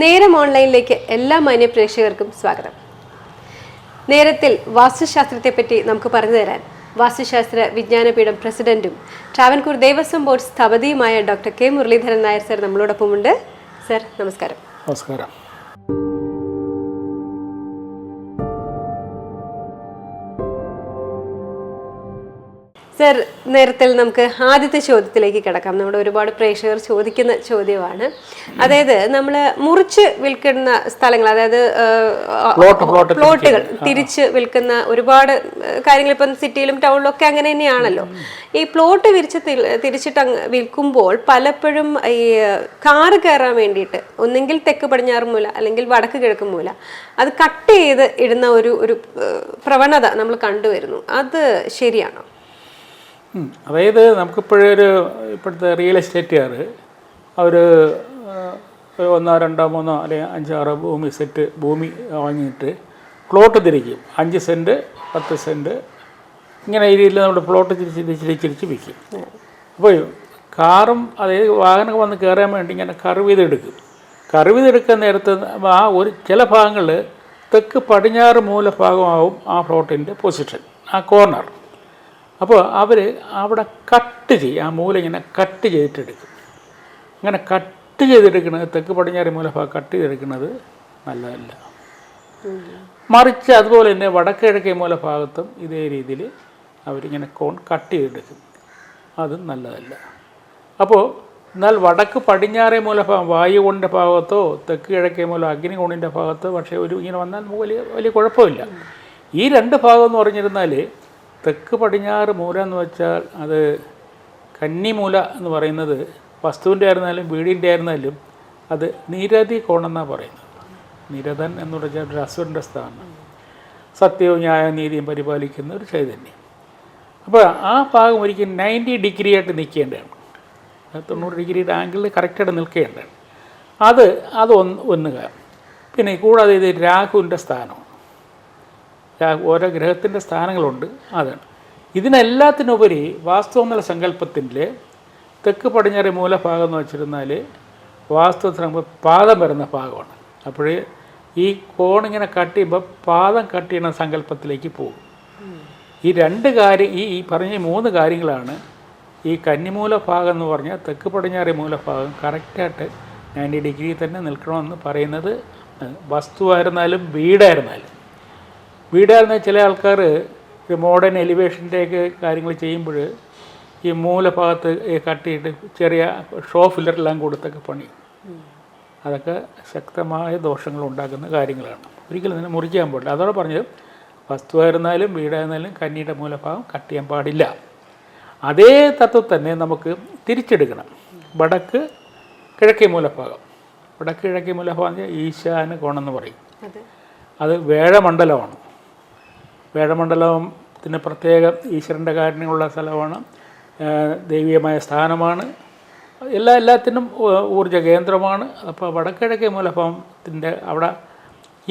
നേരം ഓൺലൈനിലേക്ക് എല്ലാ മാന്യ പ്രേക്ഷകർക്കും സ്വാഗതം. നേരത്തിൽ വാസ്തുശാസ്ത്രത്തെപ്പറ്റി നമുക്ക് പറഞ്ഞു തരാൻ വാസ്തുശാസ്ത്ര വിജ്ഞാനപീഠം പ്രസിഡന്റും Travancore Devaswom board സ്ഥപതിയുമായ doctor K Muraleedharan Nair sir നമ്മളോടൊപ്പമുണ്ട്. Sir നമസ്കാരം. നമസ്കാരം. സർ നേരത്തിൽ നമുക്ക് ആദ്യത്തെ ചോദ്യത്തിലേക്ക് കിടക്കാം. നമ്മുടെ ഒരുപാട് പ്രേക്ഷകർ ചോദിക്കുന്ന ചോദ്യമാണ്. അതായത് നമ്മൾ മുറിച്ച് വിൽക്കുന്ന സ്ഥലങ്ങൾ അതായത് പ്ലോട്ട് പ്ലോട്ട് പ്ലോട്ടുകൾ തിരിച്ച് വിൽക്കുന്ന ഒരുപാട് കാര്യങ്ങൾ ഇപ്പം സിറ്റിയിലും ടൗണിലും ഒക്കെ അങ്ങനെ തന്നെയാണല്ലോ. ഈ പ്ലോട്ട് വിരിച്ച് തിരിച്ചിട്ട് വിൽക്കുമ്പോൾ പലപ്പോഴും ഈ കാറ് കയറാൻ വേണ്ടിയിട്ട് ഒന്നെങ്കിൽ തെക്ക് പടിഞ്ഞാറ് മൂല അല്ലെങ്കിൽ വടക്ക് കിഴക്ക് മൂല അത് കട്ട് ചെയ്ത് ഇടുന്ന ഒരു ഒരു പ്രവണത നമ്മൾ കണ്ടുവരുന്നു. അത് ശരിയാണോ. അതായത് നമുക്കിപ്പോഴൊരു ഇപ്പോഴത്തെ റിയൽ എസ്റ്റേറ്റുകാർ അവർ ഒന്നോ രണ്ടോ മൂന്നോ അല്ലെങ്കിൽ അഞ്ചാറോ ഭൂമി സെറ്റ് ഭൂമി വാങ്ങിയിട്ട് പ്ലോട്ട് തിരിക്കും. അഞ്ച് സെന്റ് പത്ത് സെന്റ് ഇങ്ങനെ രീതിയിൽ നമ്മൾ പ്ലോട്ട് തിരിച്ച് തിരിച്ച് തിരിച്ച് വിൽക്കും. അപ്പോൾ കാറും അതായത് വാഹനം വന്ന് കയറാൻ വേണ്ടി ഇങ്ങനെ കറിവ് ചെയ്തെടുക്കും. കറിവ് ചെയ്തെടുക്കാൻ നേരത്ത് ആ ഒരു ചില ഭാഗങ്ങളിൽ തെക്ക് പടിഞ്ഞാറ് മൂല ഭാഗമാവും ആ പ്ലോട്ടിന്റെ പൊസിഷൻ ആ കോർണർ അപ്പോൾ അവർ അവിടെ കട്ട് ചെയ്യും. ആ മൂല ഇങ്ങനെ കട്ട് ചെയ്തിട്ടെടുക്കും. അങ്ങനെ കട്ട് ചെയ്തെടുക്കുന്നത് തെക്ക് പടിഞ്ഞാറ് മൂലഭാഗം കട്ട് ചെയ്തെടുക്കുന്നത് നല്ലതല്ല. മറിച്ച് അതുപോലെ തന്നെ വടക്കിഴക്കേ മൂലഭാഗത്തും ഇതേ രീതിയിൽ അവരിങ്ങനെ കോൺ കട്ട് ചെയ്തെടുക്കും. അതും നല്ലതല്ല. അപ്പോൾ എന്നാൽ വടക്ക് പടിഞ്ഞാറേ മൂലഭാഗം വായുകോണിന്റെ ഭാഗത്തോ തെക്ക് കിഴക്കേ മൂലം അഗ്നികോണിന്റെ ഭാഗത്തോ പക്ഷേ ഒരു ഇങ്ങനെ വന്നാൽ വലിയ വലിയ കുഴപ്പമില്ല. ഈ രണ്ട് ഭാഗം എന്ന് പറഞ്ഞിരുന്നാൽ തെക്ക് പടിഞ്ഞാറ് മൂല എന്ന് വെച്ചാൽ അത് കന്നിമൂല എന്ന് പറയുന്നത് വസ്തുവിന്റെ ആയിരുന്നാലും വീടിന്റെ ആയിരുന്നാലും അത് നിരതി കോണെന്നാണ് പറയുന്നത്. നിരതൻ എന്ന് പറഞ്ഞാൽ ഒരു അസുരന്റെ സ്ഥാനം. സത്യവും ന്യായവും നീതിയും പരിപാലിക്കുന്ന ഒരു ചൈതന്യം. അപ്പോൾ ആ ഭാഗം ഒരിക്കലും നയന്റി ഡിഗ്രി ആയിട്ട് നിൽക്കേണ്ടതാണ്. തൊണ്ണൂറ് ഡിഗ്രിയുടെ ആംഗിളിൽ കറക്റ്റായിട്ട് നിൽക്കേണ്ടതാണ്. അത് അത് ഒന്ന് ഒന്ന് കാരണം പിന്നെ കൂടാതെ ഇത് രാഹുവിന്റെ രാഹു ഓരോ ഗ്രഹത്തിന്റെ സ്ഥാനങ്ങളുണ്ട്. അതാണ് ഇതിനെല്ലാത്തിനുപരി വാസ്തു എന്നുള്ള സങ്കല്പത്തിന്റെ തെക്ക് പടിഞ്ഞാറ് മൂലഭാഗം എന്ന് വെച്ചിരുന്നാൽ വാസ്തു പാദം വരുന്ന ഭാഗമാണ്. അപ്പോൾ ഈ കോണിങ്ങനെ കട്ട് ചെയ്യുമ്പോൾ പാദം കട്ട് ചെയ്യണ സങ്കല്പത്തിലേക്ക് പോകും. ഈ രണ്ട് കാര്യം ഈ ഈ പറഞ്ഞ മൂന്ന് കാര്യങ്ങളാണ് ഈ കന്നിമൂല ഭാഗം എന്ന് പറഞ്ഞാൽ തെക്ക് പടിഞ്ഞാറ് മൂലഭാഗം കറക്റ്റായിട്ട് നയന്റി ഡിഗ്രി തന്നെ നിൽക്കണമെന്ന് പറയുന്നത്. വസ്തുവായിരുന്നാലും വീടായിരുന്നാലും. വീടായിരുന്ന ചില ആൾക്കാർ ഈ മോഡേൺ എലിവേഷന്റെയൊക്കെ കാര്യങ്ങൾ ചെയ്യുമ്പോൾ ഈ മൂലഭാഗത്ത് കട്ടിയിട്ട് ചെറിയ ഷോ ഫില്ലറെല്ലാം കൊടുത്തൊക്കെ പണി. അതൊക്കെ ശക്തമായ ദോഷങ്ങൾ ഉണ്ടാക്കുന്ന കാര്യങ്ങളാണ്. ഒരിക്കലും തന്നെ മുറിക്കാൻ പാടില്ല. അതോടെ പറഞ്ഞത് വസ്തുവായിരുന്നാലും വീടായിരുന്നാലും കന്നിയുടെ മൂലഭാഗം കട്ട് ചെയ്യാൻ പാടില്ല. അതേ തത്വം തന്നെ നമുക്ക് തിരിച്ചെടുക്കണം. വടക്ക് കിഴക്കേ മൂലഭാഗം. വടക്ക് കിഴക്കേ മൂലഭാഗം ഈശാന കോണമെന്ന് പറയും. അത് വേഴമണ്ഡലമാണ്. വേഴമണ്ഡലത്തിന് പ്രത്യേക ഈശ്വരന്റെ കാരണമുള്ള സ്ഥലമാണ് ദൈവീയമായ സ്ഥാനമാണ്. എല്ലാ എല്ലാത്തിനും ഊർജ കേന്ദ്രമാണ്. അപ്പോൾ വടക്കിഴക്കേ മൂലഭാവത്തിന്റെ അവിടെ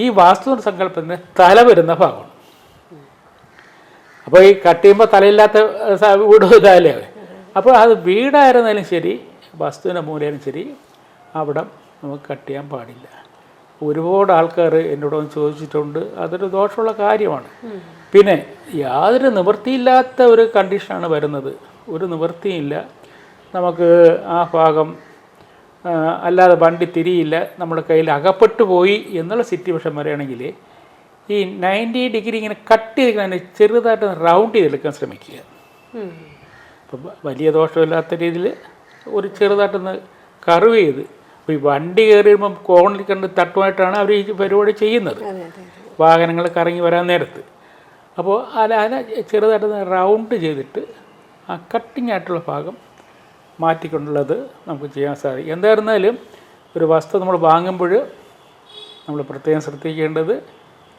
ഈ വാസ്തു സങ്കല്പത്തിന്റെ തല വരുന്ന ഭാഗമാണ്. അപ്പോൾ ഈ കട്ടിയുമ്പോൾ തലയില്ലാത്ത വീട് ഇതായാലേ അപ്പോൾ അത് വീടായിരുന്നാലും ശരി വസ്തുവിന്റെ മൂലയാലും ശരി അവിടെ നമുക്ക് കട്ട് ചെയ്യാൻ പാടില്ല. ഒരുപാട് ആൾക്കാർ എന്നോട് ചോദിച്ചിട്ടുണ്ട്. അതൊരു ദോഷമുള്ള കാര്യമാണ്. പിന്നെ യാതൊരു നിവൃത്തിയില്ലാത്ത ഒരു കണ്ടീഷനാണ് വരുന്നത്. ഒരു നിവൃത്തിയില്ല. നമുക്ക് ആ ഭാഗം അല്ലാതെ വണ്ടി തിരിയില്ല. നമ്മുടെ കയ്യിൽ അകപ്പെട്ടു പോയി എന്നുള്ള സിറ്റുവേഷൻ വരികയാണെങ്കിൽ ഈ നയന്റി ഡിഗ്രി ഇങ്ങനെ കട്ട് ചെയ്തിങ്ങനെ ചെറുതായിട്ട് റൗണ്ട് ചെയ്തെടുക്കാൻ ശ്രമിക്കുക. അപ്പം വലിയ ദോഷമില്ലാത്ത രീതിയിൽ ഒരു ചെറുതായിട്ടൊന്ന് കർവ് ചെയ്ത് അപ്പോൾ ഈ വണ്ടി കയറി വരുമ്പം കോണിൽ കണ്ട് തട്ടുമായിട്ടാണ് അവർ ഈ പരിപാടി ചെയ്യുന്നത്. വാഹനങ്ങൾ കറങ്ങി വരാൻ നേരത്ത്. അപ്പോൾ അല ചെറുതായിട്ട് റൗണ്ട് ചെയ്തിട്ട് ആ കട്ടിങ് ആയിട്ടുള്ള ഭാഗം മാറ്റിക്കൊണ്ടുള്ളത് നമുക്ക് ചെയ്യാൻ സാധിക്കും. എന്തായിരുന്നാലും ഒരു വസ്തു നമ്മൾ വാങ്ങുമ്പോൾ നമ്മൾ പ്രത്യേകം ശ്രദ്ധിക്കേണ്ടത്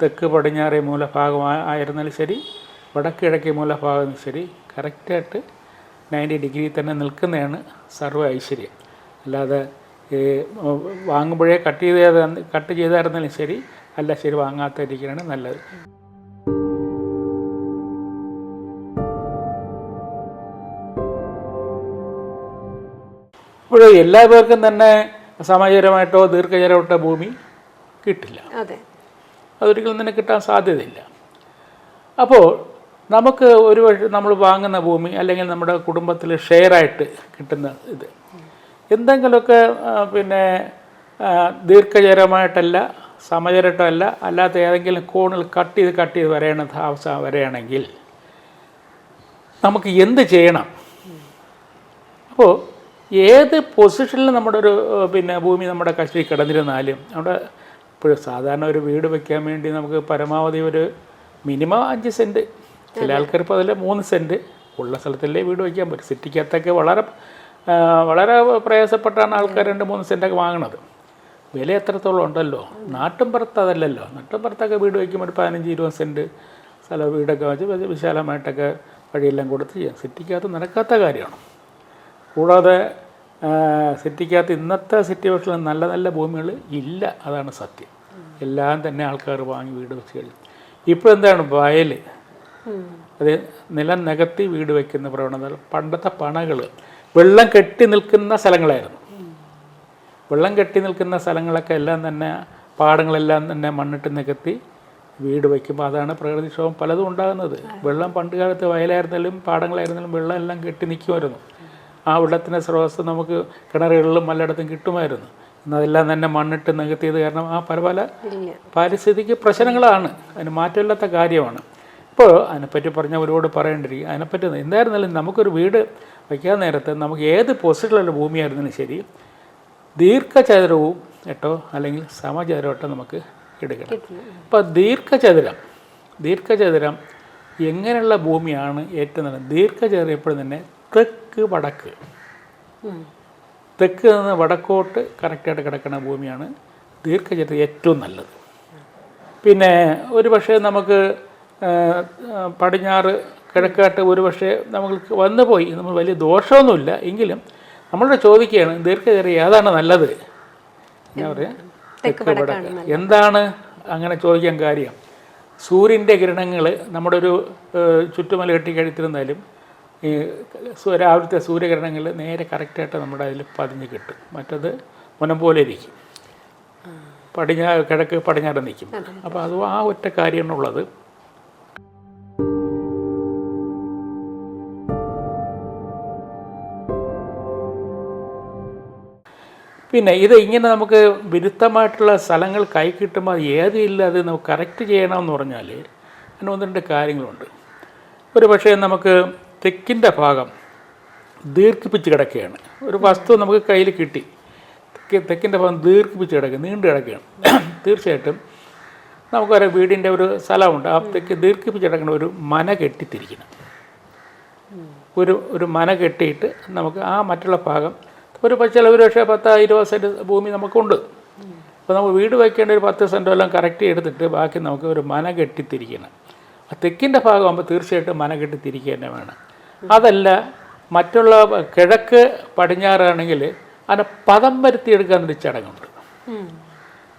തെക്ക് പടിഞ്ഞാറേ മൂലഭാഗമായിരുന്നാലും ശരി വടക്ക് കിഴക്കേ മൂലഭാഗം ശരി കറക്റ്റായിട്ട് നയന്റി ഡിഗ്രി തന്നെ നിൽക്കുന്നതാണ് സർവ ഐശ്വര്യം. അല്ലാതെ ഈ വാങ്ങുമ്പോഴേ കട്ട് ചെയ്ത് കട്ട് ചെയ്തായിരുന്നാലും ശരി. അല്ല ശരി വാങ്ങാത്തിരിക്കുകയാണ് നല്ലത്. ഇപ്പോൾ എല്ലാ പേർക്കും തന്നെ സമചരമായിട്ടോ ദീർഘചരമായിട്ടോ ഭൂമി കിട്ടില്ല. അതെ. അതൊരിക്കലും തന്നെ കിട്ടാൻ സാധ്യതയില്ല. അപ്പോൾ നമുക്ക് ഒരു നമ്മൾ വാങ്ങുന്ന ഭൂമി അല്ലെങ്കിൽ നമ്മുടെ കുടുംബത്തിൽ ഷെയറായിട്ട് കിട്ടുന്ന ഇത്. എന്തെങ്കിലുമൊക്കെ പിന്നെ ദീർഘചരമായിട്ടല്ല സമചരട്ടമല്ല അല്ലാത്ത ഏതെങ്കിലും കോണിൽ കട്ട് ചെയ്ത് കട്ട് ചെയ്ത് വരയണ അവസ്ഥ വരികയാണെങ്കിൽ നമുക്ക് എന്ത് ചെയ്യണം? അപ്പോൾ ഏത് പൊസിഷനിൽ നമ്മുടെ ഒരു പിന്നെ ഭൂമി നമ്മുടെ കക്ഷി കിടന്നിരുന്നാലും നമ്മുടെ ഇപ്പോഴും സാധാരണ ഒരു വീട് വയ്ക്കാൻ വേണ്ടി നമുക്ക് പരമാവധി ഒരു മിനിമം അഞ്ച് സെന്റ് ചില ആൾക്കാർ ഇപ്പോൾ അതിൽ മൂന്ന് സെന്റ് ഉള്ള സ്ഥലത്തല്ലേ വീട് വയ്ക്കാൻ പറ്റും. സിറ്റിക്കകത്തൊക്കെ വളരെ വളരെ പ്രയാസപ്പെട്ടാണ് ആൾക്കാർ രണ്ട് മൂന്ന് സെന്റൊക്കെ വാങ്ങണത്. വില എത്രത്തോളം ഉണ്ടല്ലോ? നാട്ടിൻപുറത്ത് അതല്ലല്ലോ. നാട്ടിൻപുറത്തൊക്കെ വീട് വയ്ക്കുമ്പോൾ ഒരു പതിനഞ്ച് ഇരുപത് സെന്റ് സ്ഥല വീടൊക്കെ വെച്ച് വിശാലമായിട്ടൊക്കെ വഴിയെല്ലാം കൊടുത്ത് ചെയ്യാം. സിറ്റിക്കകത്ത് നടക്കാത്ത കാര്യമാണ്. കൂടാതെ സിറ്റിക്കകത്ത് ഇന്നത്തെ സിറ്റി സിറ്റുവേഷനിൽ നല്ല നല്ല ഭൂമികൾ ഇല്ല. അതാണ് സത്യം. എല്ലാം തന്നെ ആൾക്കാർ വാങ്ങി വീട് വെച്ച് കഴിഞ്ഞു. ഇപ്പോൾ എന്താണ് വയൽ അത് നിലം നികത്തി വീട് വയ്ക്കുന്ന പ്രവണത. പണ്ടത്തെ പണകൾ വെള്ളം കെട്ടി നിൽക്കുന്ന സ്ഥലങ്ങളായിരുന്നു. വെള്ളം കെട്ടി നിൽക്കുന്ന സ്ഥലങ്ങളൊക്കെ എല്ലാം തന്നെ പാടങ്ങളെല്ലാം തന്നെ മണ്ണിട്ട് നികത്തി വീട് വയ്ക്കുമ്പോൾ അതാണ് പ്രകൃതിക്ഷോഭം പലതും ഉണ്ടാകുന്നത്. വെള്ളം പണ്ട് കാലത്ത് വയലായിരുന്നാലും പാടങ്ങളായിരുന്നാലും വെള്ളം എല്ലാം കെട്ടി നിൽക്കുമായിരുന്നു ആ വെള്ളത്തിന്റെ സ്രോതസ് നമുക്ക് കിണറുകളിലും പലയിടത്തും കിട്ടുമായിരുന്നു. എന്നതെല്ലാം തന്നെ മണ്ണിട്ട് നികത്തിയത് കാരണം ആ പല പല ഇല്ല. പാരിസ്ഥിതിക പ്രശ്നങ്ങളാണ്. അതിന് മാറ്റമില്ലാത്ത കാര്യമാണ്. ഇപ്പോൾ അതിനെപ്പറ്റി പറഞ്ഞാൽ ഒരുപാട് പറയേണ്ടിരിക്കും അതിനെപ്പറ്റി എന്തായിരുന്നാലും നമുക്കൊരു വീട് വയ്ക്കാൻ നേരത്ത് നമുക്ക് ഏത് പൊസിഷനിലുള്ള ഭൂമിയായിരുന്നാലും ശരി ദീർഘചതുരവും എട്ടോ അല്ലെങ്കിൽ സമചതുരമായിട്ടോ നമുക്ക് എടുക്കണം. അപ്പോൾ ദീർഘചതുരം ദീർഘചതുരം എങ്ങനെയുള്ള ഭൂമിയാണ് ഏറ്റവും നല്ലത്? ദീർഘചതുരം എപ്പോഴും തന്നെ തെക്ക് വടക്ക്. തെക്ക് നിന്ന് വടക്കോട്ട് കറക്റ്റായിട്ട് കിടക്കുന്ന ഭൂമിയാണ് ദീർഘചതുരം ഏറ്റവും നല്ലത്. പിന്നെ ഒരു പക്ഷേ നമുക്ക് പടിഞ്ഞാറ് കിഴക്കാട്ട് ഒരു പക്ഷേ നമുക്ക് വന്നു പോയി നമ്മൾ വലിയ ദോഷമൊന്നുമില്ല. എങ്കിലും നമ്മളോട് ചോദിക്കുകയാണ് ദീർഘചതുരം ഏതാണ് നല്ലത്? ഞാൻ പറയാം തെക്ക് എന്താണ് അങ്ങനെ ചോദിക്കാൻ കാര്യം? സൂര്യന്റെ കിരണങ്ങൾ നമ്മുടെ ഒരു ചുറ്റുമല കെട്ടി കഴിത്തിരുന്നാലും ഈ രാവിലത്തെ സൂര്യകിരണങ്ങൾ നേരെ കറക്റ്റായിട്ട് നമ്മുടെ അതിൽ പതിഞ്ഞ് കിട്ടും. മറ്റത് മുനം പോലെ ഇരിക്കും. പടിഞ്ഞാ കിഴക്ക് പടിഞ്ഞാറ് നിൽക്കും. അപ്പോൾ അത് ആ ഒറ്റ കാര്യമാണുള്ളത്. പിന്നെ ഇത് ഇങ്ങനെ നമുക്ക് വിരുദ്ധമായിട്ടുള്ള സ്ഥലങ്ങൾ കൈ കിട്ടുമ്പോൾ അത് ഇല്ല അത് നമുക്ക് കറക്റ്റ് ചെയ്യണമെന്ന് പറഞ്ഞാൽ അതിന് ഒന്ന് രണ്ട് കാര്യങ്ങളുണ്ട്. ഒരു പക്ഷേ നമുക്ക് തെക്കിന്റെ ഭാഗം ദീർഘിപ്പിച്ച് കിടക്കുകയാണ്. ഒരു വസ്തു നമുക്ക് കയ്യിൽ കിട്ടി. തെക്ക് തെക്കിന്റെ ഭാഗം ദീർഘിപ്പിച്ച് കിടക്കുക നീണ്ടു കിടക്കുകയാണ്. തീർച്ചയായിട്ടും നമുക്കൊരു വീടിന്റെ ഒരു സ്ഥലമുണ്ട്. ആ തെക്ക് ദീർഘിപ്പിച്ച് കിടക്കുന്ന ഒരു മന കെട്ടിത്തിരിക്കണം. ഒരു ഒരു മന കെട്ടിയിട്ട് നമുക്ക് ആ മറ്റുള്ള ഭാഗം ഒരു പക്ഷേ ഒരു പക്ഷേ പത്ത് ഇരുപത് സെന്റ് ഭൂമി നമുക്കുണ്ട് അപ്പോൾ നമ്മൾ വീട് വയ്ക്കേണ്ട ഒരു പത്ത് സെന്റോ എല്ലാം കറക്റ്റ് എടുത്തിട്ട് ബാക്കി നമുക്ക് ഒരു മന കെട്ടിത്തിരിക്കണം ആ തെക്കിന്റെ ഭാഗമാകുമ്പോൾ തീർച്ചയായിട്ടും മന കെട്ടിത്തിരിക്കുക തന്നെ വേണം അതല്ല മറ്റുള്ള കിഴക്ക് പടിഞ്ഞാറാണെങ്കിൽ അതിനെ പദം വരുത്തിയെടുക്കാനൊരു ചടങ്ങുണ്ട്.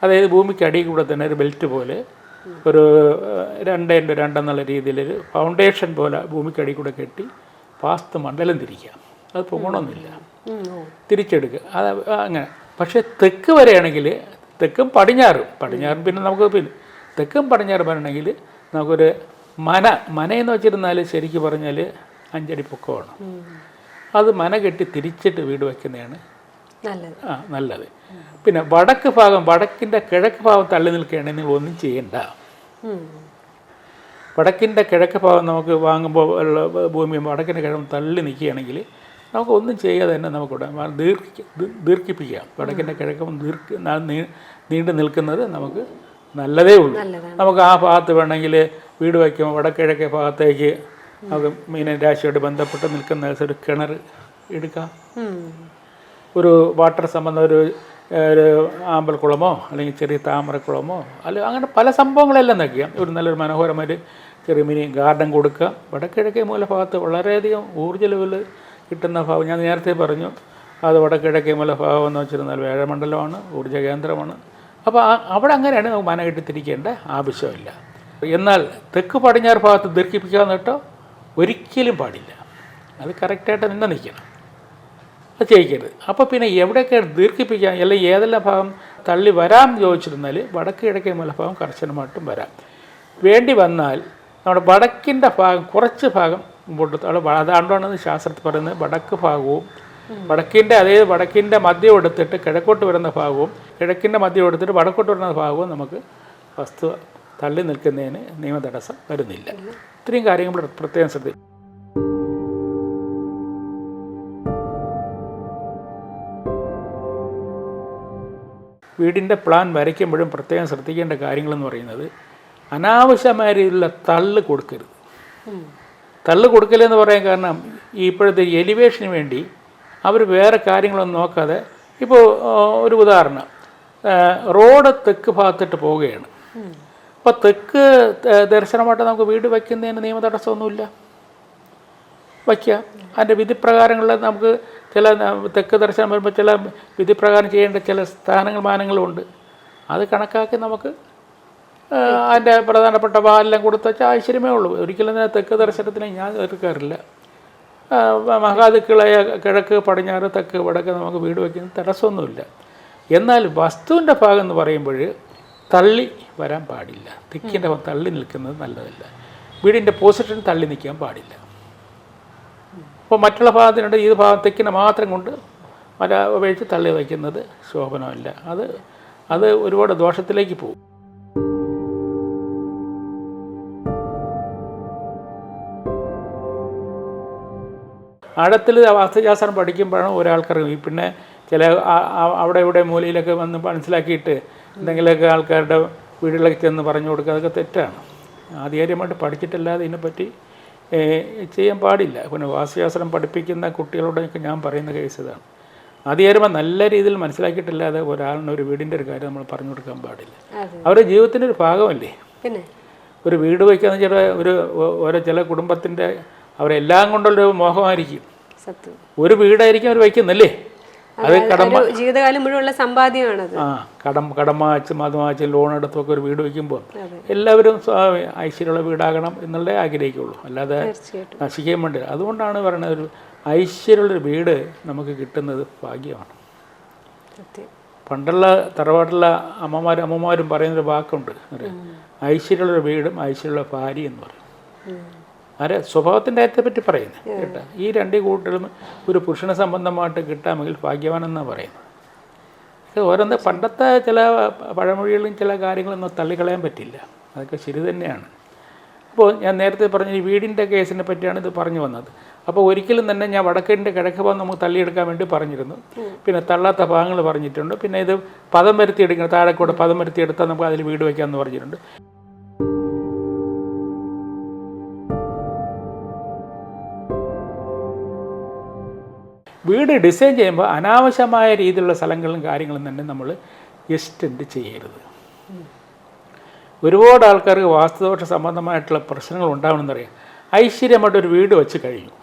അതായത് ഭൂമിക്ക് അടിയിൽ കൂടെ തന്നെ ഒരു ബെൽറ്റ് പോലെ ഒരു രണ്ടേ ഇന്റു രണ്ടെന്നുള്ള രീതിയിലൊരു ഫൗണ്ടേഷൻ പോലെ ഭൂമിക്ക് അടിയിൽ കൂടെ കെട്ടി പാസ്ത് മണ്ഡലം തിരിക്കാം അത് ഓ. തിരിച്ചെടുക്കുക. അത് അങ്ങനെ. പക്ഷേ തെക്ക് വരെയാണെങ്കിൽ തെക്കും പടിഞ്ഞാറും. പടിഞ്ഞാറും പിന്നെ നമുക്ക് പിന്നെ തെക്കും പടിഞ്ഞാറും വരണമെങ്കിൽ നമുക്കൊരു മന മനയെന്ന് വെച്ചിരുന്നാൽ ശരിക്കും പറഞ്ഞാൽ അഞ്ചടി പൊക്കമാണ്. അത് മന കെട്ടി തിരിച്ചിട്ട് വീട് വയ്ക്കുന്നതാണ് നല്ലത്. ആ നല്ലത്. പിന്നെ വടക്ക് ഭാഗം വടക്കിന്റെ കിഴക്ക് ഭാഗം തള്ളി നിൽക്കുകയാണെങ്കിൽ നിങ്ങൾ ഒന്നും ചെയ്യണ്ട. വടക്കിന്റെ കിഴക്ക് ഭാഗം നമുക്ക് വാങ്ങുമ്പോൾ ഉള്ള ഭൂമി വടക്കിന്റെ കിഴക്ക് തള്ളി നിൽക്കുകയാണെങ്കിൽ നമുക്ക് ഒന്നും ചെയ്യാതെ തന്നെ നമുക്കിവിടെ ദീർഘി ദീർഘിപ്പിക്കാം. വടക്കിന്റെ കിഴക്കും ദീർഘ നീണ്ടു നിൽക്കുന്നത് നമുക്ക് നല്ലതേ ഉള്ളൂ. നമുക്ക് ആ ഭാഗത്ത് വേണമെങ്കിൽ വീട് വയ്ക്കുമ്പോൾ വടക്കിഴക്കേ ഭാഗത്തേക്ക് നമുക്ക് മീനൻ രാശിയോട് ബന്ധപ്പെട്ട് നിൽക്കുന്ന ഒരു കിണർ എടുക്കാം. ഒരു വാട്ടർ സംബന്ധം ഒരു ഒരു ആമ്പൽക്കുളമോ അല്ലെങ്കിൽ ചെറിയ താമരക്കുളമോ അല്ല അങ്ങനെ പല സംഭവങ്ങളെല്ലാം നിൽക്കുക ഒരു നല്ലൊരു മനോഹരമായിട്ട് ചെറിയ മിനി ഗാർഡൻ കൊടുക്കുക വടക്കിഴക്കേ മൂലഭാഗത്ത് വളരെയധികം ഊർജ ലെവൽ കിട്ടുന്ന ഭാവം. ഞാൻ നേരത്തെ പറഞ്ഞു അത് വടക്കിഴക്കേ മലഭാവം എന്ന് വെച്ചിരുന്നാൽ വേഴമണ്ഡലമാണ് ഊർജ കേന്ദ്രമാണ് അപ്പോൾ അവിടെ അങ്ങനെയാണ് നമുക്ക് മന കെട്ടിത്തിരിക്കേണ്ട ആവശ്യമില്ല. എന്നാൽ തെക്ക് പടിഞ്ഞാറ് ഭാഗത്ത് ദീർഘിപ്പിക്കാമെന്ന് കേട്ടോ ഒരിക്കലും പാടില്ല. അത് കറക്റ്റായിട്ട് തന്നെ നിൽക്കണം. അത് ചെയ്യിക്കരുത് അപ്പോൾ പിന്നെ എവിടെയൊക്കെ ദീർഘിപ്പിക്കാൻ അല്ലെങ്കിൽ ഏതെല്ലാം ഭാഗം തള്ളി വരാം ചോദിച്ചിരുന്നാൽ വടക്ക് കിഴക്കേ മലഭാഗം കർശനമായിട്ടും വരാം. വേണ്ടി വന്നാൽ നമ്മുടെ വടക്കിന്റെ ഭാഗം കുറച്ച് ഭാഗം മുമ്പോട്ട് അതാണ്ടാണ് ശാസ്ത്രത്തിൽ പറയുന്നത് വടക്ക് ഭാഗവും വടക്കിന്റെ അതായത് വടക്കിന്റെ മദ്യം എടുത്തിട്ട് കിഴക്കോട്ട് വരുന്ന ഭാഗവും കിഴക്കിന്റെ മദ്യം എടുത്തിട്ട് വടക്കോട്ട് വരുന്ന ഭാഗവും നമുക്ക് വസ്തു തള്ളി നിൽക്കുന്നതിന് നിയമ തടസ്സം വരുന്നില്ല. ഇത്രയും കാര്യങ്ങൾ പ്രത്യേകം ശ്രദ്ധിക്കും വീടിന്റെ പ്ലാൻ വരയ്ക്കുമ്പോഴും പ്രത്യേകം ശ്രദ്ധിക്കേണ്ട കാര്യങ്ങളെന്ന് പറയുന്നത് അനാവശ്യമായ രീതിയിലുള്ള തള്ള് കൊടുക്കരുത്. തള്ള് കൊടുക്കലെന്ന് പറയാൻ കാരണം ഈ ഇപ്പോഴത്തെ എലിവേഷന് വേണ്ടി അവർ വേറെ കാര്യങ്ങളൊന്നും നോക്കാതെ ഇപ്പോൾ ഒരു ഉദാഹരണം. റോഡ് തെക്ക് ഭാഗത്തിട്ട് പോവുകയാണ്. അപ്പോൾ തെക്ക് ദർശനമായിട്ട് നമുക്ക് വീട് വയ്ക്കുന്നതിന് നിയമ തടസ്സമൊന്നുമില്ല. വയ്ക്കുക. അതിന്റെ വിധിപ്രകാരങ്ങളിൽ നമുക്ക് ചില തെക്ക് ദർശനം വരുമ്പോൾ ചില വിധിപ്രകാരം ചെയ്യേണ്ട ചില സ്ഥാനങ്ങൾ മാനങ്ങളുണ്ട്. അത് കണക്കാക്കി നമുക്ക് അതിന്റെ പ്രധാനപ്പെട്ട പാലെല്ലാം കൊടുത്തച്ചാൽ ഐശ്വര്യമേ ഉള്ളൂ. ഒരിക്കലും തന്നെ തെക്ക് ദർശനത്തിന് ഞാൻ എടുക്കാറില്ല മഹാദുക്കളായ കിഴക്ക് പടിഞ്ഞാറ് തെക്ക് വടക്ക് നമുക്ക് വീട് വയ്ക്കുന്ന തടസ്സമൊന്നുമില്ല. എന്നാൽ വസ്തുവിന്റെ ഭാഗം എന്ന് പറയുമ്പോൾ തള്ളി വരാൻ പാടില്ല. തെക്കിന്റെ തള്ളി നിൽക്കുന്നത് നല്ലതല്ല. വീടിന്റെ പൊസിഷൻ തള്ളി നിൽക്കാൻ പാടില്ല. അപ്പോൾ മറ്റുള്ള ഭാഗത്തിനുണ്ട്. ഈ ഭാഗം തെക്കിനെ മാത്രം കൊണ്ട് മല ഉപയോഗിച്ച് തള്ളി വയ്ക്കുന്നത് ശോഭനമല്ല. അത് അത് ഒരുപാട് ദോഷത്തിലേക്ക് പോകും. ആഴത്തിൽ വാസ്തുശാസ്ത്രം പഠിക്കുമ്പോഴാണ് ഒരാൾക്കറിയും പിന്നെ ചില അവിടെ ഇവിടെ മൂലയിലൊക്കെ വന്ന് മനസ്സിലാക്കിയിട്ട് എന്തെങ്കിലുമൊക്കെ ആൾക്കാരുടെ വീടുകളിലേക്ക് ചെന്ന് പറഞ്ഞു കൊടുക്കുക അതൊക്കെ തെറ്റാണ്. ആധികാരികമായിട്ട് പഠിച്ചിട്ടല്ലാതെ ഇതിനെപ്പറ്റി ചെയ്യാൻ പാടില്ല. പിന്നെ വാസ്തുശാസ്ത്രം പഠിപ്പിക്കുന്ന കുട്ടികളോടൊക്കെ ഞാൻ പറയുന്ന കേസ് ഇതാണ്. ആധികാരികമായി നല്ല രീതിയിൽ മനസ്സിലാക്കിയിട്ടില്ലാതെ ഒരാളിന് ഒരു വീടിന്റെ ഒരു കാര്യം നമ്മൾ പറഞ്ഞു കൊടുക്കാൻ പാടില്ല. അവരുടെ ജീവിതത്തിന്റെ ഒരു ഭാഗമല്ലേ? പിന്നെ? ഒരു വീട് വയ്ക്കുന്ന ചില ഒരു ഓരോ ചില കുടുംബത്തിന്റെ അവരെല്ലാം കൊണ്ടുള്ളൊരു മോഹമായിരിക്കും. ഒരു വീടായിരിക്കും അവർ വയ്ക്കുന്നല്ലേ? അത് കടമ ജീവിതകാലം മുഴുവൻ സമ്പാദ്യമാണത്. ആ കടം കടം വാച്ചും അത് വാച്ചും ലോൺ എടുത്തൊക്കെ ഒരു വീട് വയ്ക്കുമ്പോൾ എല്ലാവരും ഐശ്വര്യമുള്ള വീടാകണം എന്നുള്ളതേ ആഗ്രഹിക്കുള്ളൂ. അല്ലാതെ നശിക്കാൻ വേണ്ടി അതുകൊണ്ടാണ് പറയുന്നത് ഒരു ഐശ്വര്യമുള്ളൊരു വീട് നമുക്ക് കിട്ടുന്നത് ഭാഗ്യമാണ്. പണ്ടുള്ള തറവാട്ടുള്ള അമ്മമാരും അമ്മമാരും പറയുന്നൊരു വാക്കുണ്ട്. ഐശ്വര്യമുള്ളൊരു വീടും ഐശ്വര്യമുള്ള ഭാര്യ എന്ന് പറയും. ആരെ? സ്വഭാവത്തിന്റെ കാര്യത്തെ പറ്റി പറയുന്നത് കേട്ടോ? ഈ രണ്ട് കൂട്ടരും ഒരു പുരുഷന സംബന്ധമായിട്ട് കിട്ടാമെങ്കിൽ ഭാഗ്യവാനെന്നാണ് പറയുന്നത്. അത് ഓരോന്ന് പണ്ടത്തെ ചില പഴമൊഴികളും ചില കാര്യങ്ങളൊന്നും തള്ളിക്കളയാൻ പറ്റില്ല. അതൊക്കെ ശരി തന്നെയാണ്. അപ്പോൾ ഞാൻ നേരത്തെ പറഞ്ഞ ഈ വീടിന്റെ കേസിനെ പറ്റിയാണ് ഇത് പറഞ്ഞു വന്നത്. അപ്പോൾ ഒരിക്കലും തന്നെ ഞാൻ വടക്കിന്റെ കിഴക്ക് ഭാഗം നമുക്ക് തള്ളിയെടുക്കാൻ വേണ്ടി പറഞ്ഞിരുന്നു. പിന്നെ തള്ളാത്ത ഭാഗങ്ങൾ പറഞ്ഞിട്ടുണ്ട്. പിന്നെ ഇത് പദം വരുത്തി എടുക്കണം താഴെ കൂടെ പദം വരുത്തി എടുത്താൽ നമുക്ക് അതിൽ വീട് വയ്ക്കാമെന്ന് പറഞ്ഞിട്ടുണ്ട്. വീട് ഡിസൈൻ ചെയ്യുമ്പോൾ അനാവശ്യമായ രീതിയിലുള്ള സ്ഥലങ്ങളും കാര്യങ്ങളും തന്നെ നമ്മൾ എക്സ്റ്റെൻഡ് ചെയ്യരുത്. ഒരുപാട് ആൾക്കാർക്ക് വാസ്തുദോഷ സംബന്ധമായിട്ടുള്ള പ്രശ്നങ്ങൾ ഉണ്ടാവണമെന്നറിയാം ഐശ്വര്യമായിട്ട് ഒരു വീട് വെച്ച് കഴിഞ്ഞു.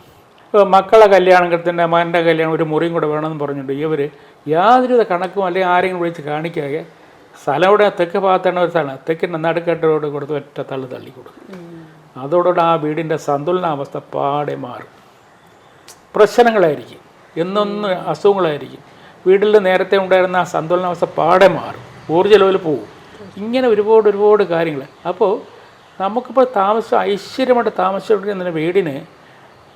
ഇപ്പോൾ മക്കളെ കല്യാണത്തിന്റെ മകന്റെ കല്യാണം ഒരു മുറിയും കൂടെ വേണമെന്ന് പറഞ്ഞിട്ട് ഇവർ യാതൊരുവിധ കണക്കും അല്ലെങ്കിൽ ആരെങ്കിലും വിളിച്ച് കാണിക്കാതെ സ്ഥലം ഇവിടെ തെക്ക് ഭാഗത്താണ് ഒരു സ്ഥലം. തെക്കിന്റെ നടുക്കെട്ടോട് കൊടുത്ത് ഒറ്റ തള്ളി തള്ളി കൊടുക്കും. അതോടുകൂടെ ആ വീടിന്റെ സന്തുലനാവസ്ഥ പാടെ മാറും. പ്രശ്നങ്ങളായിരിക്കും. എന്നൊന്ന് അസുഖങ്ങളായിരിക്കും. വീട്ടിൽ നേരത്തെ ഉണ്ടായിരുന്ന ആ സന്തുലനാവസ്ഥ പാടെ മാറും. ഊർജ പോകും. ഇങ്ങനെ ഒരുപാട് ഒരുപാട് കാര്യങ്ങൾ അപ്പോൾ നമുക്കിപ്പോൾ താമസം ഐശ്വര്യമായിട്ട് താമസിച്ചുകൊണ്ടിരിക്കുന്ന വീടിന്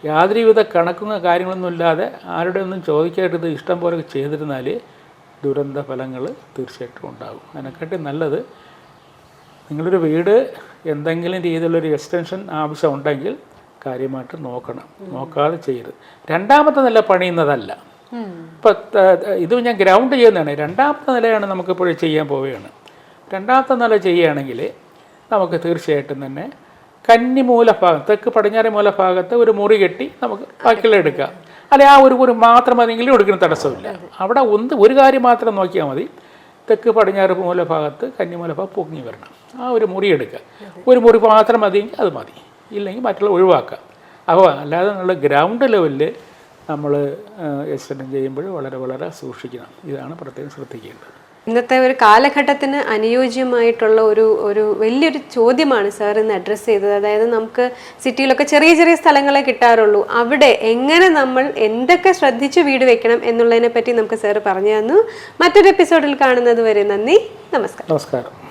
യാതൊരുവിധ കണക്കും കാര്യങ്ങളൊന്നും ഇല്ലാതെ ആരുടെ ഒന്നും ചോദിക്കായിട്ട് ഇഷ്ടം പോലെ ചെയ്തിരുന്നാൽ ദുരന്ത ഫലങ്ങൾ തീർച്ചയായിട്ടും ഉണ്ടാകും. അതിനെക്കാട്ടി നല്ലത് നിങ്ങളൊരു വീട് എന്തെങ്കിലും രീതിയിലുള്ളൊരു എക്സ്റ്റൻഷൻ ആവശ്യം ഉണ്ടെങ്കിൽ കാര്യമായിട്ട് നോക്കണം. നോക്കാതെ ചെയ്യരുത്. രണ്ടാമത്തെ നില പണിയുന്നതല്ല. ഇപ്പം ഇത് ഞാൻ ഗ്രൗണ്ട് ചെയ്യുന്നതാണ്. രണ്ടാമത്തെ നിലയാണ് നമുക്കിപ്പോൾ ചെയ്യാൻ പോവുകയാണ്. രണ്ടാമത്തെ നില ചെയ്യുകയാണെങ്കിൽ നമുക്ക് തീർച്ചയായിട്ടും തന്നെ കന്നി മൂലഭാഗം തെക്ക് പടിഞ്ഞാറ് മൂലഭാഗത്ത് ഒരു മുറി കെട്ടി നമുക്ക് ബാക്കിയുള്ള എടുക്കാം. അല്ലെ ആ ഒരു ഒരു മാത്രം മതിയെങ്കിലും എടുക്കുന്ന തടസ്സമില്ല. അവിടെ ഒന്ന് ഒരു കാര്യം മാത്രം നോക്കിയാൽ മതി. തെക്ക് പടിഞ്ഞാറ് മൂലഭാഗത്ത് ഭാഗത്ത് കന്നിമൂല ഭാഗം പൊങ്ങി വരണം. ആ ഒരു മുറി എടുക്കുക. ഒരു മുറി മാത്രം മതിയെങ്കിൽ അത് മതി. ഇല്ലെങ്കിൽ മറ്റുള്ള ഒഴിവാക്കാം. അപ്പോൾ അല്ലാതെ നമ്മൾ ഗ്രൗണ്ട് ലെവലിൽ നമ്മൾ എക്സ്റ്റൻഡ് ചെയ്യുമ്പോൾ വളരെ വളരെ സൂക്ഷിക്കണം. ഇതാണ് പ്രത്യേകം ശ്രദ്ധിക്കേണ്ടത്. ഇന്നത്തെ ഒരു കാലഘട്ടത്തിന് അനുയോജ്യമായിട്ടുള്ള ഒരു ഒരു വലിയൊരു ചോദ്യമാണ് സാർ ഇന്ന് അഡ്രസ്സ് ചെയ്തത്. അതായത് നമുക്ക് സിറ്റിയിലൊക്കെ ചെറിയ ചെറിയ സ്ഥലങ്ങളെ കിട്ടാറുള്ളൂ. അവിടെ എങ്ങനെ നമ്മൾ എന്തൊക്കെ ശ്രദ്ധിച്ച് വീട് വെക്കണം എന്നുള്ളതിനെ പറ്റി നമുക്ക് സാർ പറഞ്ഞു തന്നു. മറ്റൊരു എപ്പിസോഡിൽ കാണുന്നത് വരെ നന്ദി. നമസ്കാരം. നമസ്കാരം.